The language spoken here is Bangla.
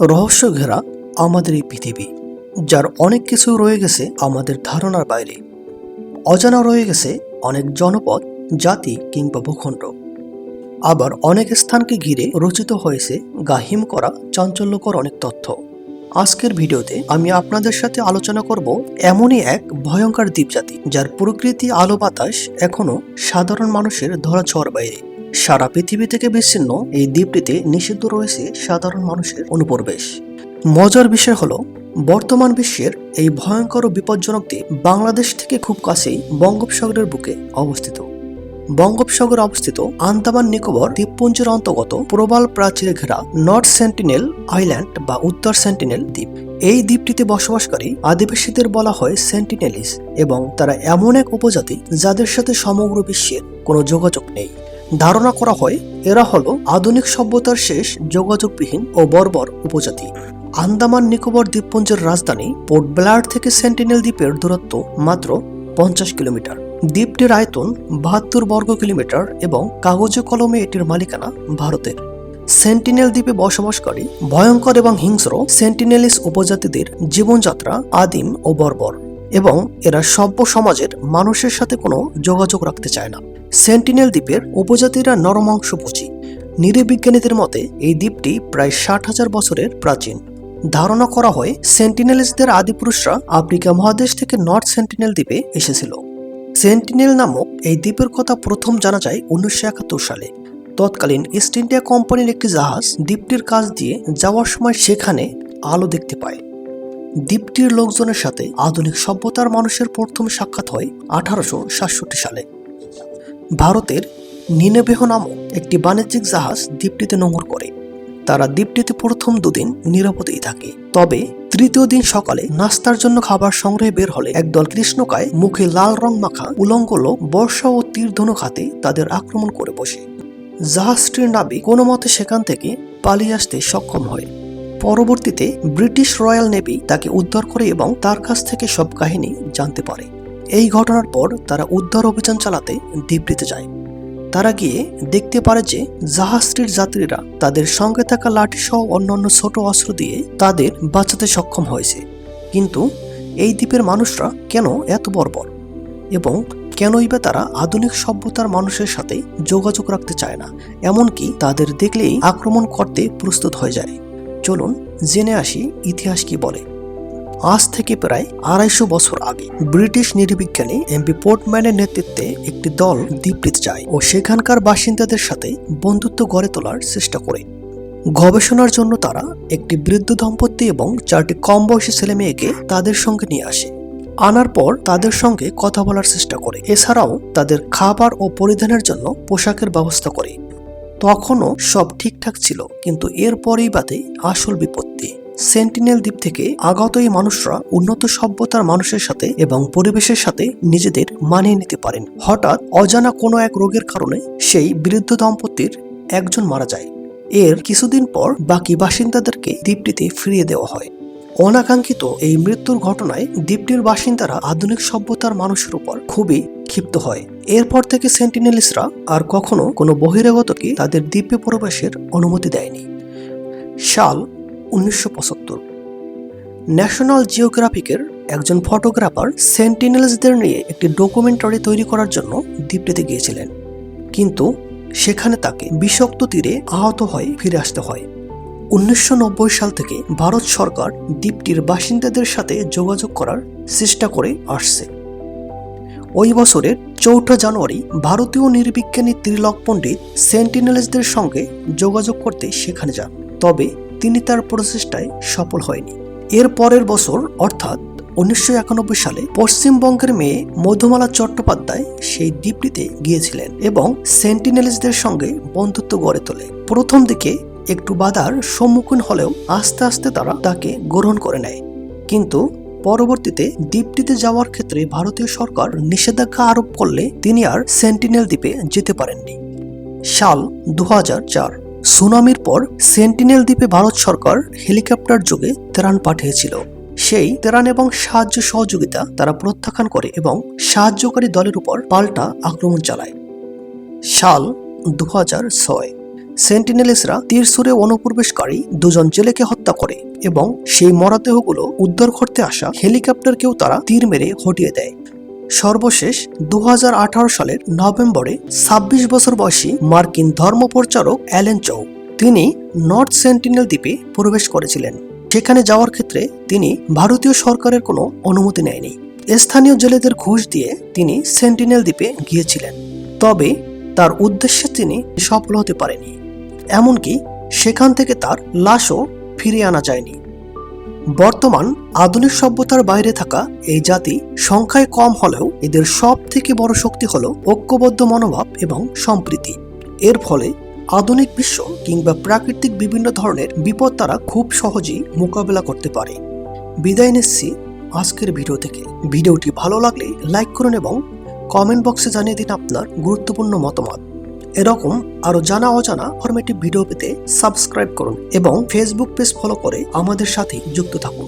রহস্য ঘেরা আমাদের এই পৃথিবী, যার অনেক কিছু রয়ে গেছে আমাদের ধারণার বাইরে। অজানা রয়ে গেছে অনেক জনপদ, জাতি কিংবা ভূখণ্ড। আবার অনেক স্থানকে ঘিরে রচিত হয়েছে, গাহিম করা চাঞ্চল্যকর অনেক তথ্য। আজকের ভিডিওতে আমি আপনাদের সাথে আলোচনা করব এমনই এক ভয়ঙ্কর দ্বীপজাতি, যার প্রকৃতি আলো বাতাস এখনও সাধারণ মানুষের ধরা বাইরে। সারা পৃথিবী থেকে বিচ্ছিন্ন এই দ্বীপটিতে নিষিদ্ধ রয়েছে সাধারণ মানুষের অনুপ্রবেশ। মজার বিষয় হলো, বর্তমান বিশ্বের এই ভয়ঙ্কর ও বিপজ্জনক দ্বীপ বাংলাদেশ থেকে খুব কাছেই বঙ্গোপসাগরের বুকে অবস্থিত। বঙ্গোপসাগরে অবস্থিত আন্দামান নিকোবর দ্বীপপুঞ্জের অন্তর্গত প্রবাল প্রাচীরে ঘেরা নর্থ সেন্টিনেল আইল্যান্ড বা উত্তর সেন্টিনেল দ্বীপ। এই দ্বীপটিতে বসবাসকারী আদিবাসীদের বলা হয় সেন্টিনেলিস এবং তারা এমন এক উপজাতি যাদের সাথে সমগ্র বিশ্বের কোনো যোগাযোগ নেই। ধারণা করা হয়, এরা হলো আধুনিক সভ্যতার শেষ যোগাযোগবিহীন ও বর্বর উপজাতি। আন্দামান নিকোবর দ্বীপপুঞ্জের রাজধানী পোর্ট ব্লেয়ার থেকে সেন্টিনেল দ্বীপের দূরত্ব মাত্র পঞ্চাশ কিলোমিটার। দ্বীপটির আয়তন বাহাত্তর বর্গ কিলোমিটার এবং কাগজে কলমে এটির মালিকানা ভারতের। সেন্টিনেল দ্বীপে বসবাসকারী, ভয়ঙ্কর এবং হিংস্র সেন্টিনেলিস উপজাতিদের জীবনযাত্রা আদিম ও বর্বর। এবং এরা সভ্য সমাজের মানুষের সাথে কোনো যোগাযোগ রাখতে চায় না। সেন্টিনেল দ্বীপের উপজাতিরা নরমাংসভোজী। নৃবিজ্ঞানীদের মতে, এই দ্বীপটি প্রায় ষাট হাজার বছরের প্রাচীন। ধারণা করা হয় সেন্টিনেলিসদের আদিপুরুষরা আফ্রিকা মহাদেশ থেকে নর্থ সেন্টিনেল দ্বীপে এসেছিল। সেন্টিনেল নামক এই দ্বীপের কথা প্রথম জানা যায় উনিশশো একাত্তর সালে। তৎকালীন ইস্ট ইন্ডিয়া কোম্পানির একটি জাহাজ দ্বীপটির কাছ দিয়ে যাওয়ার সময় সেখানে আলো দেখতে পায়। দ্বীপটির লোকজনের সাথে আধুনিক সভ্যতার মানুষের প্রথম সাক্ষাৎ হয় আঠারোশো সাতষট্টি সালে। ভারতের নিনেবেহ নামক একটি বাণিজ্যিক জাহাজ দ্বীপটিতে নোঙর করে। তারা দ্বীপটিতে প্রথম দুদিন নিরাপদেই থাকে। তবে তৃতীয় দিন সকালে নাস্তার জন্য খাবার সংগ্রহে বের হলে একদল কৃষ্ণকায় মুখে লাল রং মাখা উলঙ্গ লোক বর্ষা ও তীরধনুক হাতে তাদের আক্রমণ করে বসে। জাহাজটির নাবিক কোনো মতে সেখান থেকে পালিয়ে আসতে সক্ষম হয়। পরবর্তীতে ব্রিটিশ রয়্যাল নেভি তাকে উদ্ধার করে এবং তার কাছ থেকে সব কাহিনী জানতে পারে। এই ঘটনার পর তারা উদ্ধার অভিযান চালাতে দ্বীপটিতে যায়। তারা গিয়ে দেখতে পারে যে জাহাজটির যাত্রীরা তাদের সঙ্গে থাকা লাঠি সহ অন্যান্য ছোট অস্ত্র দিয়ে তাদের বাঁচাতে সক্ষম হয়েছে। কিন্তু এই দ্বীপের মানুষরা কেন এত বর্বর? এবং কেনই বা তারা আধুনিক সভ্যতার মানুষের সাথে যোগাযোগ রাখতে চায় না? এমনকি তাদের দেখলেই আক্রমণ করতে প্রস্তুত হয়ে যায়। চলুন জেনে আসি ইতিহাস কি বলে। আজ থেকে প্রায় আড়াইশো বছর আগে ব্রিটিশ নির্বিজ্ঞানী এমপি পোর্টম্যানের নেতৃত্বে একটি দল দ্বীপটিতে যায় ও সেখানকার বাসিন্দাদের সাথে বন্ধুত্ব গড়ে তোলার চেষ্টা করে। গবেষণার জন্য তারা একটি বৃদ্ধ দম্পতি এবং চারটি কম বয়সী ছেলে মেয়েকে তাদের সঙ্গে নিয়ে আসে। আনার পর তাদের সঙ্গে কথা বলার চেষ্টা করে। এছাড়াও তাদের খাবার ও পরিধানের জন্য পোশাকের ব্যবস্থা করে। তখনও সব ঠিকঠাক ছিল, কিন্তু এরপরেই বাদে আসল বিপত্তি। সেন্টিনেল দ্বীপ থেকে আগত এই মানুষরা উন্নত সভ্যতার মানুষের সাথে এবং পরিবেশের সাথে নিজেদের মানিয়ে নিতে পারেন। হঠাৎ অজানা কোনো এক রোগের কারণে সেই বৃদ্ধ দম্পতির একজন মারা যায়। এর কিছুদিন পর বাকি বাসিন্দাদেরকে দ্বীপটিতে ফিরিয়ে দেওয়া হয়। অনাকাঙ্ক্ষিত এই মৃত্যুর ঘটনায় দ্বীপটির বাসিন্দারা আধুনিক সভ্যতার মানুষের উপর খুবই ক্ষিপ্ত হয়। এরপর থেকে সেন্টিনেলিসরা আর কখনো কোনো বহিরাগতকে তাদের দ্বীপে প্রবেশের অনুমতি দেয়নি। সাল উনিশশো পঁচাত্তর। ন্যাশনাল জিওগ্রাফিকের একজন ফটোগ্রাফার সেন্টিনেলসদের নিয়ে একটি ডকুমেন্টারি তৈরি করার জন্য দ্বীপটিতে গিয়েছিলেন। কিন্তু সেখানে তাকে বিষাক্ত তীরে আহত হয়ে ফিরে আসতে হয়। উনিশশো নব্বই সাল থেকে ভারত সরকার দ্বীপটির বাসিন্দাদের সাথে যোগাযোগ করার চেষ্টা করে আসছে। ওই বছরের চৌঠা জানুয়ারি ভারতীয় নির্বিজ্ঞানী ত্রিলক পণ্ডিত সেন্টিনেলসদের সঙ্গে যোগাযোগ করতে সেখানে যান। তবে তিনি তার প্রচেষ্টায় সফল হয়নি। এর পরের বছর, অর্থাৎ উনিশশো একানব্বই সালে, পশ্চিমবঙ্গের মেয়ে মধুমালা চট্টোপাধ্যায় সেই দ্বীপটিতে গিয়েছিলেন এবং সেন্টিনেলিসদের সঙ্গে বন্ধুত্ব গড়ে তোলে। প্রথম দিকে একটু বাধার সম্মুখীন হলেও আস্তে আস্তে তারা তাকে গ্রহণ করে নেয়। কিন্তু পরবর্তীতে দ্বীপটিতে যাওয়ার ক্ষেত্রে ভারতীয় সরকার নিষেধাজ্ঞা আরোপ করলে তিনি আর সেন্টিনেল দ্বীপে যেতে পারেননি। সাল দু সুনামির পর সেন্টিনেল দ্বীপে ভারত সরকার হেলিকপ্টার যোগে ত্রাণ পাঠিয়েছিল। সেই ত্রাণ এবং সাহায্য সহযোগিতা তারা প্রত্যাখ্যান করে এবং সাহায্যকারী দলের উপর পাল্টা আক্রমণ চালায়। সাল দুহাজার ছয় সেন্টিনেলিসরা তীরসুরে অনুপ্রবেশকারী দুজন জেলেকে হত্যা করে এবং সেই মরদেহগুলো উদ্ধার করতে আসা হেলিকপ্টারকেও তারা তীর মেরে হটিয়ে দেয়। সর্বশেষ দু হাজার আঠারো সালের নভেম্বরে ২৬ বছর বয়সী মার্কিন ধর্মপ্রচারক অ্যালেন চৌ তিনি নর্থ সেন্টিনেল দ্বীপে প্রবেশ করেছিলেন। সেখানে যাওয়ার ক্ষেত্রে তিনি ভারতীয় সরকারের কোনো অনুমতি নেয়নি। স্থানীয় জেলেদের ঘুষ দিয়ে তিনি সেন্টিনেল দ্বীপে গিয়েছিলেন। তবে তার উদ্দেশ্যে তিনি সফল হতে পারেনি এমনকি সেখান থেকে তার লাশও ফিরিয়ে আনা যায়নি। বর্তমান আধুনিক সভ্যতার বাইরে থাকা এই জাতি সংখ্যায় কম হলেও এদের সব থেকে বড় শক্তি হল ঐক্যবদ্ধ মনোভাব এবং সম্প্রীতি। এর ফলে আধুনিক বিশ্ব কিংবা প্রাকৃতিক বিভিন্ন ধরনের বিপদ তারা খুব সহজেই মোকাবেলা করতে পারে। বিদায় নিচ্ছি আজকের ভিডিও থেকে। ভিডিওটি ভালো লাগলে লাইক করুন এবং কমেন্ট বক্সে জানিয়ে দিন আপনার গুরুত্বপূর্ণ মতামত। এরকম আরও জানা অজানা ফরমেটিভ ভিডিও পেতে সাবস্ক্রাইব করুন এবং ফেসবুক পেজ ফলো করে আমাদের সাথে যুক্ত থাকুন।